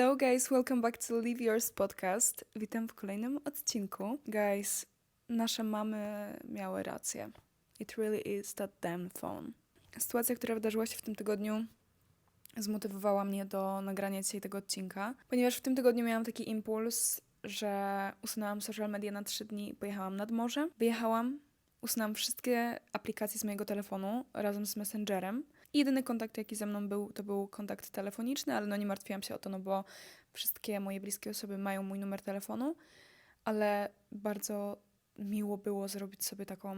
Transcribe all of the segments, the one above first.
Hello guys, welcome back to Live Yours podcast. Witam w kolejnym odcinku. Guys, nasze mamy miały rację. It really is that damn phone. Sytuacja, która wydarzyła się w tym tygodniu, zmotywowała mnie do nagrania dzisiaj tego odcinka, ponieważ w tym tygodniu miałam taki impuls, że usunęłam social media na trzy dni i pojechałam nad morze. Wyjechałam, usunęłam wszystkie aplikacje z mojego telefonu razem z Messengerem. Jedyny kontakt, jaki ze mną był, to był kontakt telefoniczny, ale no nie martwiłam się o to, no bo wszystkie moje bliskie osoby mają mój numer telefonu, ale bardzo miło było zrobić sobie taką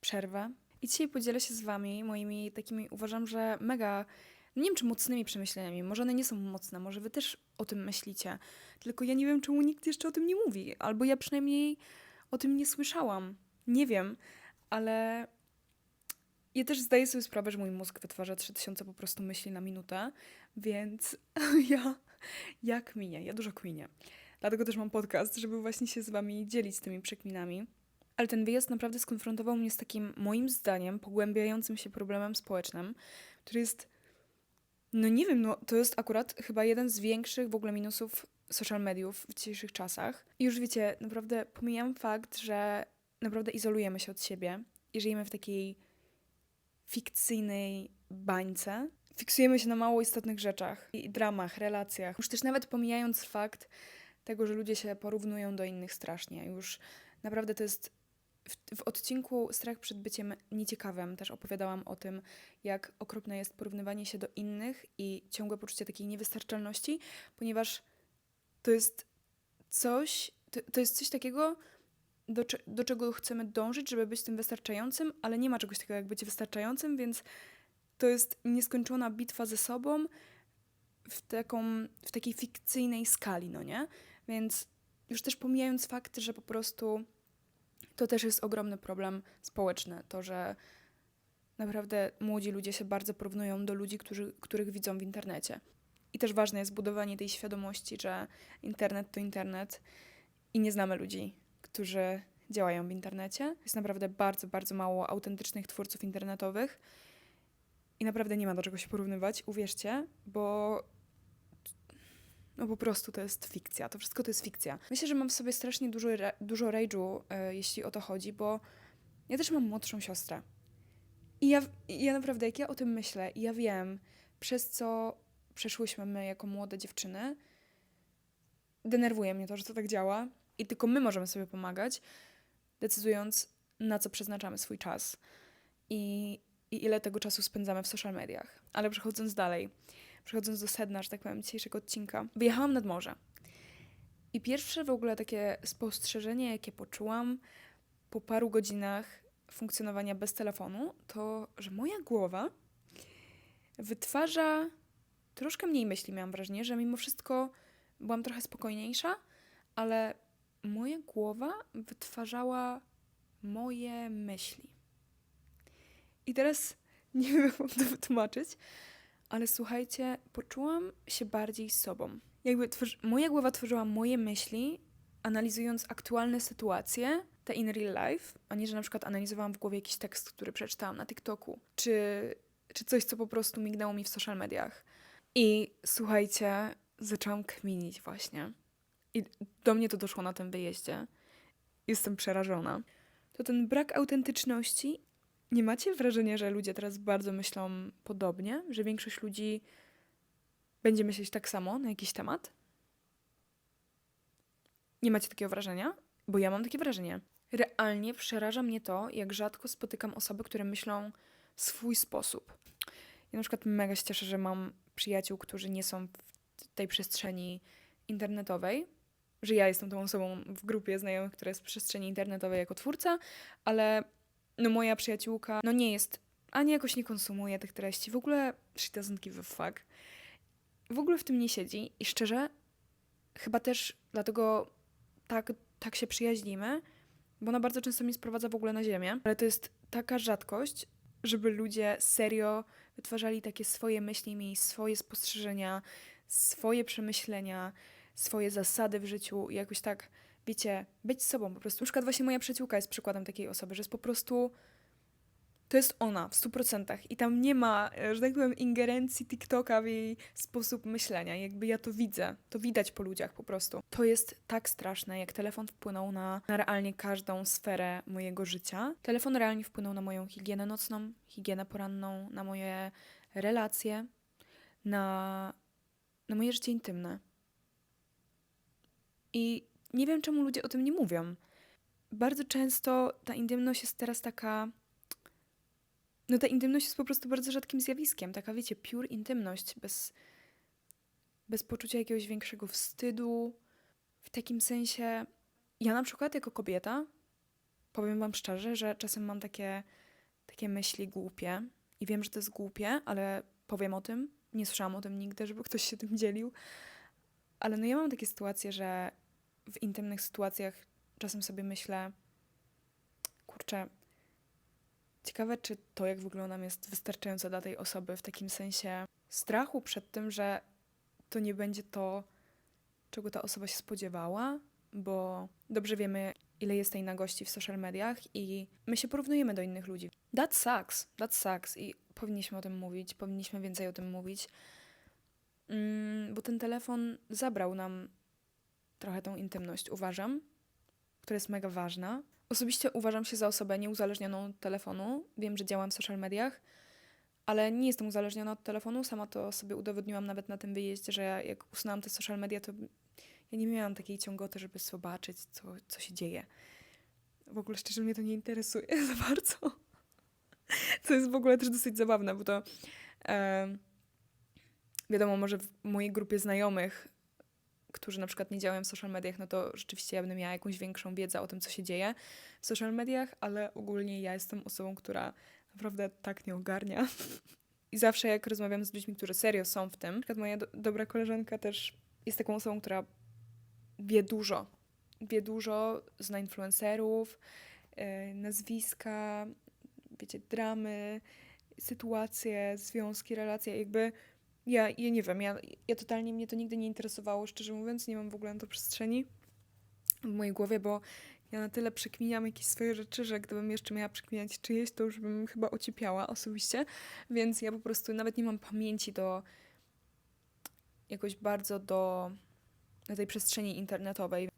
przerwę. I dzisiaj podzielę się z wami moimi takimi, uważam, że mega, nie wiem czy mocnymi przemyśleniami, może one nie są mocne, może wy też o tym myślicie, tylko ja nie wiem czemu nikt jeszcze o tym nie mówi, albo ja przynajmniej o tym nie słyszałam. Nie wiem, ale ja też zdaję sobie sprawę, że mój mózg wytwarza 3000 po prostu myśli na minutę, więc ja, ja kminię, ja dużo kminię. Dlatego też mam podcast, żeby właśnie się z wami dzielić tymi przekminami. Ale ten wyjazd naprawdę skonfrontował mnie z takim, moim zdaniem, pogłębiającym się problemem społecznym, który jest, no nie wiem, no to jest akurat chyba jeden z większych w ogóle minusów social mediów w dzisiejszych czasach. I już wiecie, naprawdę pomijam fakt, że naprawdę izolujemy się od siebie i żyjemy w takiej fikcyjnej bańce. Fiksujemy się na mało istotnych rzeczach i dramach, relacjach. Już też nawet pomijając fakt tego, że ludzie się porównują do innych strasznie. Już naprawdę to jest. W, w odcinku Strach przed byciem nieciekawym też opowiadałam o tym, jak okropne jest porównywanie się do innych i ciągłe poczucie takiej niewystarczalności, ponieważ to jest coś, to, to jest coś takiego, do, do czego chcemy dążyć, żeby być tym wystarczającym, ale nie ma czegoś takiego jak być wystarczającym, więc to jest nieskończona bitwa ze sobą w, taką, w takiej fikcyjnej skali, no nie? Więc już też pomijając fakt, że po prostu to też jest ogromny problem społeczny, to, że naprawdę młodzi ludzie się bardzo porównują do ludzi, którzy, których widzą w internecie. I też ważne jest budowanie tej świadomości, że internet to internet i nie znamy ludzi, którzy działają w internecie. Jest naprawdę bardzo, bardzo mało autentycznych twórców internetowych i naprawdę nie ma do czego się porównywać, uwierzcie, bo no po prostu to jest fikcja. To wszystko to jest fikcja. Myślę, że mam w sobie strasznie dużo, dużo rage'u, e, jeśli o to chodzi, bo ja też mam młodszą siostrę. I ja, i ja naprawdę, jak ja o tym myślę, i ja wiem, przez co przeszłyśmy my jako młode dziewczyny, denerwuje mnie to, że to tak działa i tylko my możemy sobie pomagać, decydując, na co przeznaczamy swój czas i, i ile tego czasu spędzamy w social mediach. Ale przechodząc dalej, przechodząc do sedna, że tak powiem, dzisiejszego odcinka, wyjechałam nad morze. I pierwsze w ogóle takie spostrzeżenie, jakie poczułam po paru godzinach funkcjonowania bez telefonu, to, że moja głowa wytwarza troszkę mniej myśli, miałam wrażenie, że mimo wszystko byłam trochę spokojniejsza, ale moja głowa wytwarzała moje myśli. I teraz nie wiem, jak mam to wytłumaczyć, ale słuchajcie, poczułam się bardziej sobą. Jakby tworzy- moja głowa tworzyła moje myśli, analizując aktualne sytuacje, te in real life, a nie, że na przykład analizowałam w głowie jakiś tekst, który przeczytałam na TikToku, czy, czy coś, co po prostu mignęło mi w social mediach. I słuchajcie, zaczęłam kminić właśnie. I do mnie to doszło na tym wyjeździe. Jestem przerażona. To ten brak autentyczności. Nie macie wrażenia, że ludzie teraz bardzo myślą podobnie? Że większość ludzi będzie myśleć tak samo na jakiś temat? Nie macie takiego wrażenia? Bo ja mam takie wrażenie. Realnie przeraża mnie to, jak rzadko spotykam osoby, które myślą w swój sposób. Ja na przykład mega się cieszę, że mam przyjaciół, którzy nie są w tej przestrzeni internetowej, że ja jestem tą osobą w grupie znajomych, która jest w przestrzeni internetowej jako twórca, ale no moja przyjaciółka no nie jest, ani jakoś nie konsumuje tych treści, w ogóle she doesn't give a fuck. W ogóle w tym nie siedzi i szczerze, chyba też dlatego tak, tak się przyjaźnimy, bo ona bardzo często mnie sprowadza w ogóle na ziemię, ale to jest taka rzadkość, żeby ludzie serio wytwarzali takie swoje myśli, mieli swoje spostrzeżenia, swoje przemyślenia, swoje zasady w życiu i jakoś tak, wiecie, być sobą po prostu. Na przykład właśnie moja przyjaciółka jest przykładem takiej osoby, że jest po prostu to jest ona w 100%. I tam nie ma, e, że tak powiem, ingerencji TikToka w jej sposób myślenia. Jakby ja to widzę, to widać po ludziach po prostu. To jest tak straszne, jak telefon wpłynął na, na realnie każdą sferę mojego życia. Telefon realnie wpłynął na moją higienę nocną, higienę poranną, na moje relacje, na, na moje życie intymne. I nie wiem, czemu ludzie o tym nie mówią. Bardzo często ta intymność jest teraz taka. No, ta intymność jest po prostu bardzo rzadkim zjawiskiem. Taka, wiecie, pure intymność, bez, bez poczucia jakiegoś większego wstydu. W takim sensie, ja na przykład jako kobieta, powiem Wam szczerze, że czasem mam takie, takie myśli głupie i wiem, że to jest głupie, ale powiem o tym. Nie słyszałam o tym nigdy, żeby ktoś się tym dzielił. Ale no ja mam takie sytuacje, że w intymnych sytuacjach czasem sobie myślę, kurczę, ciekawe, czy to, jak wyglądam, jest wystarczające dla tej osoby w takim sensie strachu przed tym, że to nie będzie to, czego ta osoba się spodziewała, bo dobrze wiemy, ile jest tej nagości w social mediach i my się porównujemy do innych ludzi. That sucks, that sucks i powinniśmy o tym mówić, powinniśmy więcej o tym mówić, bo ten telefon zabrał nam trochę tą intymność, uważam, która jest mega ważna. Osobiście uważam się za osobę nieuzależnioną od telefonu. Wiem, że działam w social mediach, ale nie jestem uzależniona od telefonu. Sama to sobie udowodniłam nawet na tym wyjeździe, że ja, jak usunęłam te social media, to ja nie miałam takiej ciągoty, żeby zobaczyć, co, co się dzieje. W ogóle szczerze mnie to nie interesuje za bardzo. Co jest w ogóle też dosyć zabawne, bo to wiadomo, może w mojej grupie znajomych którzy na przykład nie działają w social mediach, no to rzeczywiście ja będę miała jakąś większą wiedzę o tym, co się dzieje w social mediach, ale ogólnie ja jestem osobą, która naprawdę tak nie ogarnia. I zawsze jak rozmawiam z ludźmi, którzy serio są w tym, na przykład moja do dobra koleżanka też jest taką osobą, która wie dużo. Wie dużo, zna influencerów, yy, nazwiska, wiecie, dramy, sytuacje, związki, relacje, jakby ja, ja nie wiem, ja, ja totalnie mnie to nigdy nie interesowało, szczerze mówiąc, nie mam w ogóle na to przestrzeni w mojej głowie, bo ja na tyle przekminiam jakieś swoje rzeczy, że gdybym jeszcze miała przekminiać czyjeś, to już bym chyba ocipiała osobiście, więc ja po prostu nawet nie mam pamięci do jakoś bardzo do tej przestrzeni internetowej,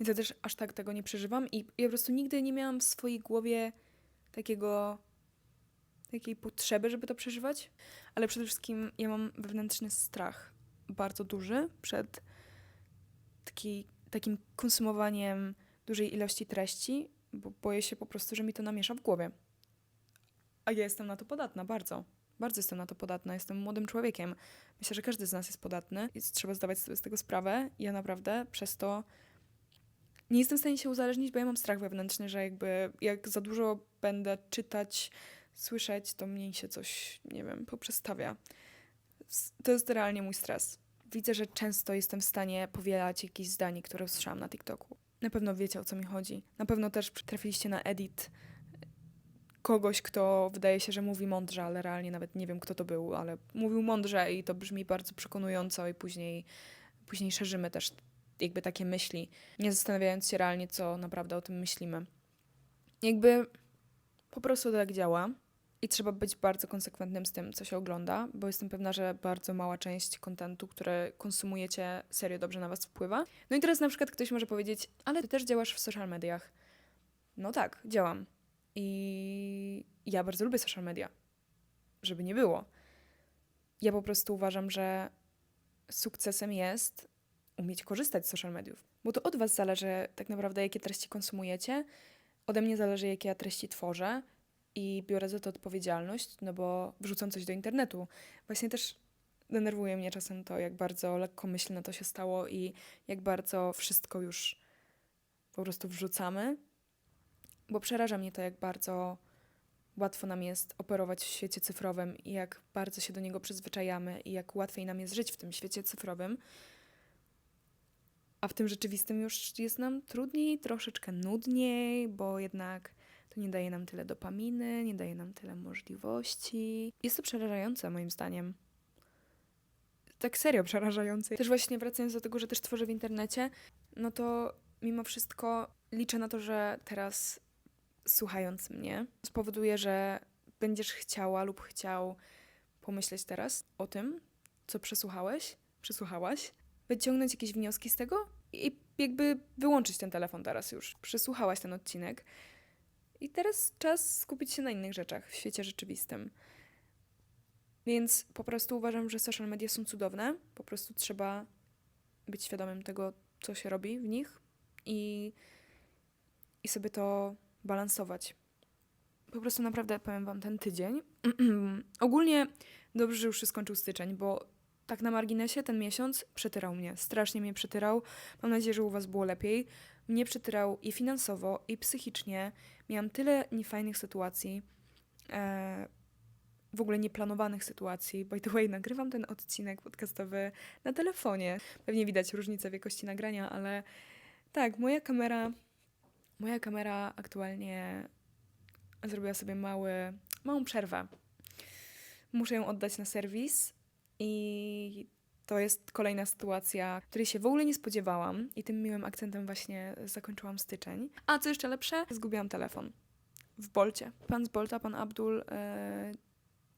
więc ja też aż tak tego nie przeżywam i ja po prostu nigdy nie miałam w swojej głowie takiego takiej potrzeby, żeby to przeżywać, ale przede wszystkim ja mam wewnętrzny strach bardzo duży przed taki, takim konsumowaniem dużej ilości treści, bo boję się po prostu, że mi to namiesza w głowie. A ja jestem na to podatna, bardzo. Bardzo jestem na to podatna, jestem młodym człowiekiem. Myślę, że każdy z nas jest podatny, więc trzeba zdawać sobie z tego sprawę. Ja naprawdę przez to nie jestem w stanie się uzależnić, bo ja mam strach wewnętrzny, że jakby jak za dużo będę czytać słyszeć, to mniej się coś, nie wiem, poprzestawia. To jest realnie mój stres. Widzę, że często jestem w stanie powielać jakieś zdanie, które usłyszałam na TikToku. Na pewno wiecie, o co mi chodzi. Na pewno też trafiliście na edit kogoś, kto wydaje się, że mówi mądrze, ale realnie nawet nie wiem, kto to był, ale mówił mądrze i to brzmi bardzo przekonująco i później, później szerzymy też jakby takie myśli, nie zastanawiając się realnie, co naprawdę o tym myślimy. Jakby po prostu tak działa. I trzeba być bardzo konsekwentnym z tym, co się ogląda, bo jestem pewna, że bardzo mała część kontentu, który konsumujecie, serio dobrze na was wpływa. No i teraz na przykład ktoś może powiedzieć, ale ty też działasz w social mediach. No tak, działam. I ja bardzo lubię social media. Żeby nie było. Ja po prostu uważam, że sukcesem jest umieć korzystać z social mediów. Bo to od was zależy tak naprawdę, jakie treści konsumujecie. Ode mnie zależy, jakie ja treści tworzę i biorę za to odpowiedzialność, no bo wrzucam coś do internetu. Właśnie też denerwuje mnie czasem to, jak bardzo lekkomyślne to się stało i jak bardzo wszystko już po prostu wrzucamy, bo przeraża mnie to, jak bardzo łatwo nam jest operować w świecie cyfrowym i jak bardzo się do niego przyzwyczajamy i jak łatwiej nam jest żyć w tym świecie cyfrowym. A w tym rzeczywistym już jest nam trudniej, troszeczkę nudniej, bo jednak to nie daje nam tyle dopaminy, nie daje nam tyle możliwości. Jest to przerażające moim zdaniem. Tak serio przerażające. Też właśnie wracając do tego, że też tworzę w internecie, no to mimo wszystko liczę na to, że teraz słuchając mnie spowoduje, że będziesz chciała lub chciał pomyśleć teraz o tym, co przesłuchałeś, przesłuchałaś, wyciągnąć jakieś wnioski z tego i jakby wyłączyć ten telefon teraz już. Przesłuchałaś ten odcinek i teraz czas skupić się na innych rzeczach w świecie rzeczywistym. Więc po prostu uważam, że social media są cudowne. Po prostu trzeba być świadomym tego, co się robi w nich i, i sobie to balansować. Po prostu naprawdę powiem Wam ten tydzień. Ogólnie dobrze, że już się skończył styczeń, bo tak na marginesie ten miesiąc przetyrał mnie. Strasznie mnie przetyrał. Mam nadzieję, że u Was było lepiej. Mnie przetyrał i finansowo, i psychicznie. Miałam tyle niefajnych sytuacji. E, w ogóle nieplanowanych sytuacji. By the way, nagrywam ten odcinek podcastowy na telefonie. Pewnie widać różnicę w jakości nagrania, ale tak, moja kamera, moja kamera aktualnie zrobiła sobie mały, małą przerwę. Muszę ją oddać na serwis i to jest kolejna sytuacja, której się w ogóle nie spodziewałam i tym miłym akcentem właśnie zakończyłam styczeń. A co jeszcze lepsze, zgubiłam telefon w Bolcie. Pan z Bolta, pan Abdul, e,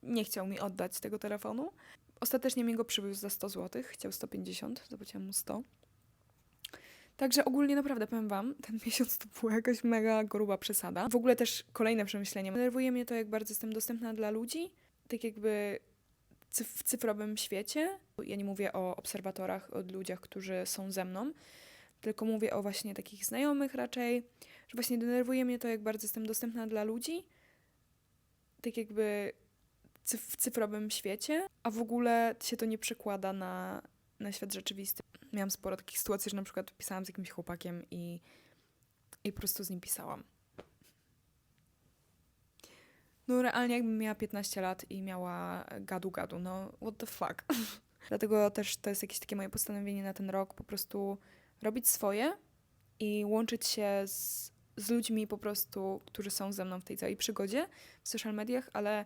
nie chciał mi oddać tego telefonu. Ostatecznie mi go przywiózł za 100 zł, chciał 150, zapłaciłam mu 100. Także ogólnie naprawdę powiem wam, ten miesiąc to była jakaś mega gruba przesada. W ogóle też kolejne przemyślenie. Denerwuje mnie to, jak bardzo jestem dostępna dla ludzi, tak jakby w cyfrowym świecie. Ja nie mówię o obserwatorach, o ludziach, którzy są ze mną, tylko mówię o właśnie takich znajomych raczej, że właśnie denerwuje mnie to, jak bardzo jestem dostępna dla ludzi, tak jakby cyf- w cyfrowym świecie, a w ogóle się to nie przekłada na, na świat rzeczywisty. Miałam sporo takich sytuacji, że na przykład pisałam z jakimś chłopakiem i, i po prostu z nim pisałam. No realnie jakbym miała 15 lat i miała gadu-gadu, no what the fuck. Dlatego też to jest jakieś takie moje postanowienie na ten rok, po prostu robić swoje i łączyć się z, z ludźmi po prostu, którzy są ze mną w tej całej przygodzie w social mediach, ale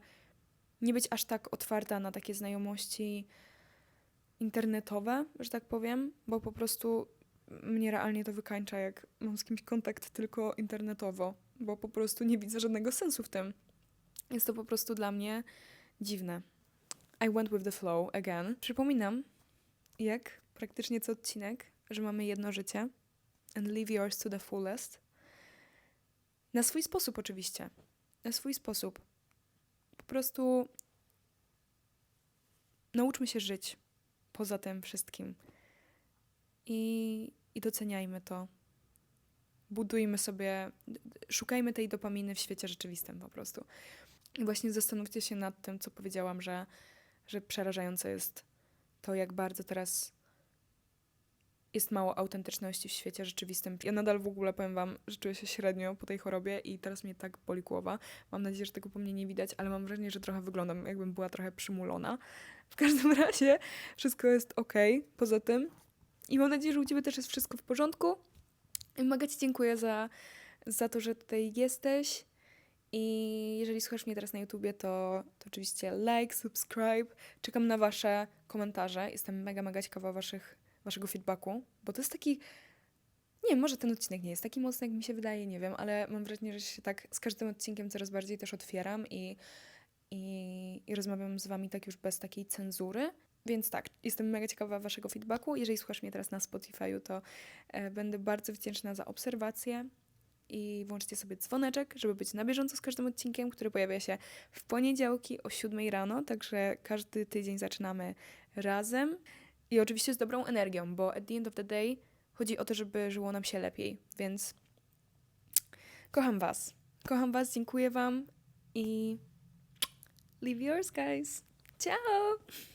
nie być aż tak otwarta na takie znajomości internetowe, że tak powiem, bo po prostu mnie realnie to wykańcza, jak mam z kimś kontakt tylko internetowo, bo po prostu nie widzę żadnego sensu w tym. Jest to po prostu dla mnie dziwne. I went with the flow again. Przypominam, jak praktycznie co odcinek, że mamy jedno życie and live yours to the fullest. Na swój sposób oczywiście. Na swój sposób. Po prostu nauczmy się żyć poza tym wszystkim. I, i doceniajmy to. Budujmy sobie, szukajmy tej dopaminy w świecie rzeczywistym po prostu. I właśnie zastanówcie się nad tym, co powiedziałam, że, że przerażające jest to, jak bardzo teraz jest mało autentyczności w świecie rzeczywistym. Ja nadal w ogóle powiem wam, że czuję się średnio po tej chorobie i teraz mnie tak boli głowa. Mam nadzieję, że tego po mnie nie widać, ale mam wrażenie, że trochę wyglądam, jakbym była trochę przymulona. W każdym razie wszystko jest ok poza tym. I mam nadzieję, że u Ciebie też jest wszystko w porządku. I mega Ci dziękuję za, za to, że tutaj jesteś. I jeżeli słuchasz mnie teraz na YouTubie, to, to oczywiście like, subscribe. Czekam na Wasze komentarze. Jestem mega, mega ciekawa waszych, Waszego feedbacku, bo to jest taki. Nie może ten odcinek nie jest taki mocny, jak mi się wydaje, nie wiem, ale mam wrażenie, że się tak z każdym odcinkiem coraz bardziej też otwieram i, i, i rozmawiam z Wami tak już bez takiej cenzury. Więc tak, jestem mega ciekawa Waszego feedbacku. Jeżeli słuchasz mnie teraz na Spotify'u, to e, będę bardzo wdzięczna za obserwację i włączcie sobie dzwoneczek, żeby być na bieżąco z każdym odcinkiem, który pojawia się w poniedziałki o 7 rano, także każdy tydzień zaczynamy razem i oczywiście z dobrą energią, bo at the end of the day chodzi o to, żeby żyło nam się lepiej, więc kocham Was. Kocham Was, dziękuję Wam i leave yours, guys. Ciao!